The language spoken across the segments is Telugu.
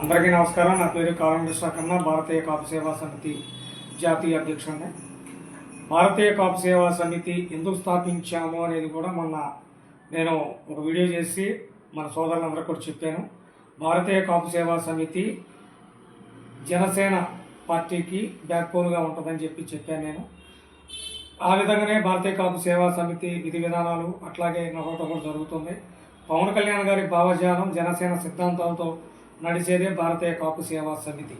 అందరికీ నమస్కారం. నా పేరు కారం కన్నా భారతీయ కాపు సేవా సమితి జాతీయ అధ్యక్షుడిని. భారతీయ కాపు సేవా సమితి ఎందుకు స్థాపించాము అనేది కూడా మొన్న నేను ఒక వీడియో చేసి మన సోదరులందరూ కూడా చెప్పాను. భారతీయ కాపు సేవా సమితి జనసేన పార్టీకి బ్యాక్బోన్గా ఉంటుందని చెప్పి చెప్పాను నేను. ఆ విధంగానే భారతీయ కాపు సేవా సమితి విధి విధానాలు అట్లాగే నడవటం కూడా జరుగుతుంది. పవన్ కళ్యాణ్ గారి భావజాలం జనసేన సిద్ధాంతాలతో నడిచేదే భారతీయ కాపు సేవా సమితి.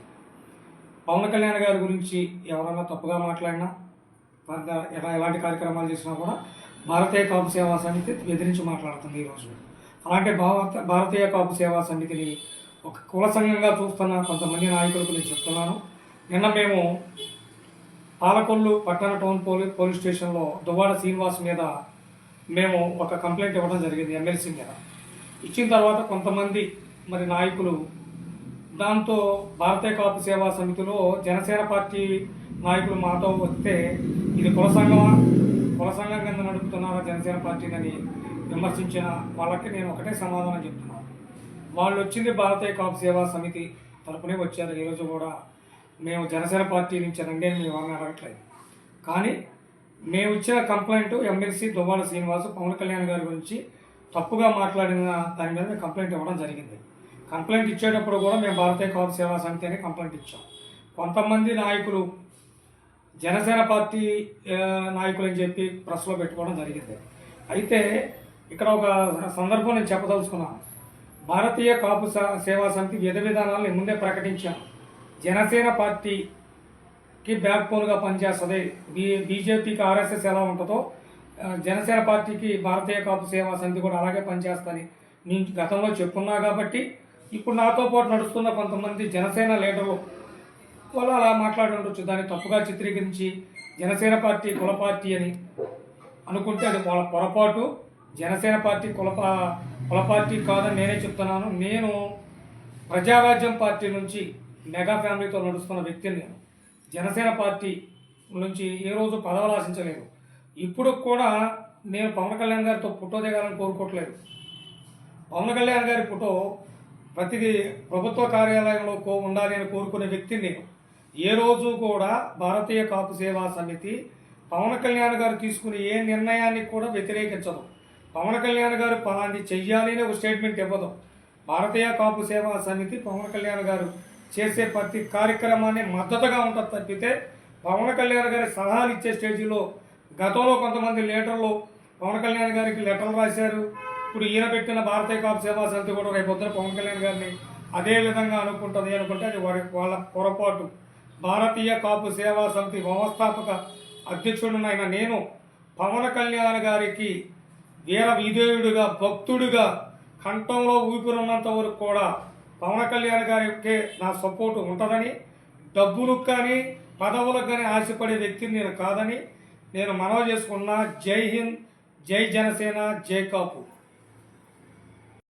పవన్ కళ్యాణ్ గారి గురించి ఎవరైనా తప్పుగా మాట్లాడినా ఎలా- ఎలాంటి కార్యక్రమాలు చేసినా కూడా భారతీయ కాపు సేవా సమితి ఎదిరించి మాట్లాడుతుంది ఈరోజు అలాంటి భారత భారతీయ కాపు సేవా సమితిని ఒక కుల సంఘంగా చూస్తున్న కొంతమంది నాయకులకు నేను చెప్తున్నాను. నిన్న మేము పాలకొల్లు పట్టణ టౌన్ పోలీ పోలీస్ స్టేషన్లో దువ్వాడ శ్రీనివాస్ మీద మేము ఒక కంప్లైంట్ ఇవ్వడం జరిగింది ఎమ్మెల్సీ మీద. ఇచ్చిన తర్వాత కొంతమంది మరి నాయకులు. దాంతో భారతీయ కాపు సేవా సమితిలో జనసేన పార్టీ నాయకులు మాతో వస్తే ఇది కుల సంఘమా? కుల సంఘం కింద నడుపుతున్నారా జనసేన పార్టీని విమర్శించిన వాళ్ళకి నేను ఒకటే సమాధానం చెప్తున్నాను వాళ్ళు వచ్చింది భారతీయ కాపు సేవా సమితి తరపునే వచ్చారు. ఈరోజు కూడా మేము జనసేన పార్టీ నుంచి రండి అని మేము అడగట్లేదు. కానీ మేము ఇచ్చిన కంప్లైంట్ ఎమ్మెల్సీ దువ్వాడ శ్రీనివాసు పవన్ కళ్యాణ్ గారి గురించి తప్పుగా మాట్లాడిన దాని మీద కంప్లైంట్ ఇవ్వడం జరిగింది. కంప్లైంట్ ఇచ్చేటప్పుడు కూడా మేము భారతీయ కాపు సేవా సమితి అని కంప్లైంట్ ఇచ్చాం. కొంతమంది నాయకులు జనసేన పార్టీ నాయకులు అని చెప్పి ప్రెస్లో పెట్టుకోవడం జరిగింది. అయితే ఇక్కడ ఒక సందర్భం నేను చెప్పదలుచుకున్నాను. భారతీయ కాపు సేవా సమితి విధ విధానాలను ముందే ప్రకటించాం జనసేన పార్టీకి బ్యాక్ బోన్గా పనిచేస్తుంది బీ బీజేపీకి ఆర్ఎస్ఎస్ ఎలా ఉంటుందో జనసేన పార్టీకి భారతీయ కాపు సేవా సమితి కూడా అలాగే పనిచేస్తుంది నేను గతంలో చెప్పున్నా కాబట్టి ఇప్పుడు నాతో పాటు నడుస్తున్న కొంతమంది జనసేన లీడర్లు వాళ్ళు అలా మాట్లాడి ఉండొచ్చు. దాన్ని తప్పుగా చిత్రీకరించి జనసేన పార్టీ కుల పార్టీ అని అనుకుంటే అది వాళ్ళ పొరపాటు. జనసేన పార్టీ కుల కుల పార్టీ కాదని నేనే చెప్తున్నాను. నేను ప్రజారాజ్యం పార్టీ నుంచి మెగా ఫ్యామిలీతో నడుస్తున్న వ్యక్తిని నేను. జనసేన పార్టీ నుంచి ఏ రోజు పదవులు ఆశించలేదు. ఇప్పుడు కూడా నేను పవన్ కళ్యాణ్ గారితో ఫోటో దిగాలని కోరుకోవట్లేదు. పవన్ కళ్యాణ్ గారి ఫోటో ప్రతి ప్రభుత్వ కార్యాలయంలో కో ఉండాలి అని కోరుకునే వ్యక్తిని ఏ రోజు కూడా భారతీయ కాపు సేవా సమితి పవన్ కళ్యాణ్ గారు తీసుకునే ఏ నిర్ణయాన్ని కూడా వ్యతిరేకించదు. పవన్ కళ్యాణ్ గారు పలాంటి చెయ్యాలి అని ఒక స్టేట్మెంట్ ఇవ్వదు. భారతీయ కాపు సేవా సమితి పవన్ కళ్యాణ్ గారు చేసే ప్రతి కార్యక్రమాన్ని మద్దతుగా ఉంటుంది తప్పితే పవన్ కళ్యాణ్ గారి సలహాలు ఇచ్చే స్టేజీలో గతంలో కొంతమంది లీడర్లు పవన్ కళ్యాణ్ గారికి లెటర్లు రాశారు. ఇప్పుడు ఈయన పెట్టిన భారతీయ కాపు సేవా సమితి కూడా రేపు పొద్దున పవన్ కళ్యాణ్ గారిని అదే విధంగా అనుకుంటుంది అనుకుంటే అది వారి వాళ్ళ పొరపాటు. భారతీయ కాపు సేవా సమితి వ్యవస్థాపక అధ్యక్షుడినైన నేను పవన్ కళ్యాణ్ గారికి వీర విధేయుడిగా భక్తుడిగా కంఠంలో ఊపిరున్నంత వరకు కూడా పవన్ కళ్యాణ్ గారికి నా సపోర్టు ఉంటుందని డబ్బులకు కానీ పదవులకు కానీ ఆశపడే వ్యక్తిని నేను కాదని నేను మనవి చేసుకున్నా. జై హింద్ జై జనసేన జై కాపు.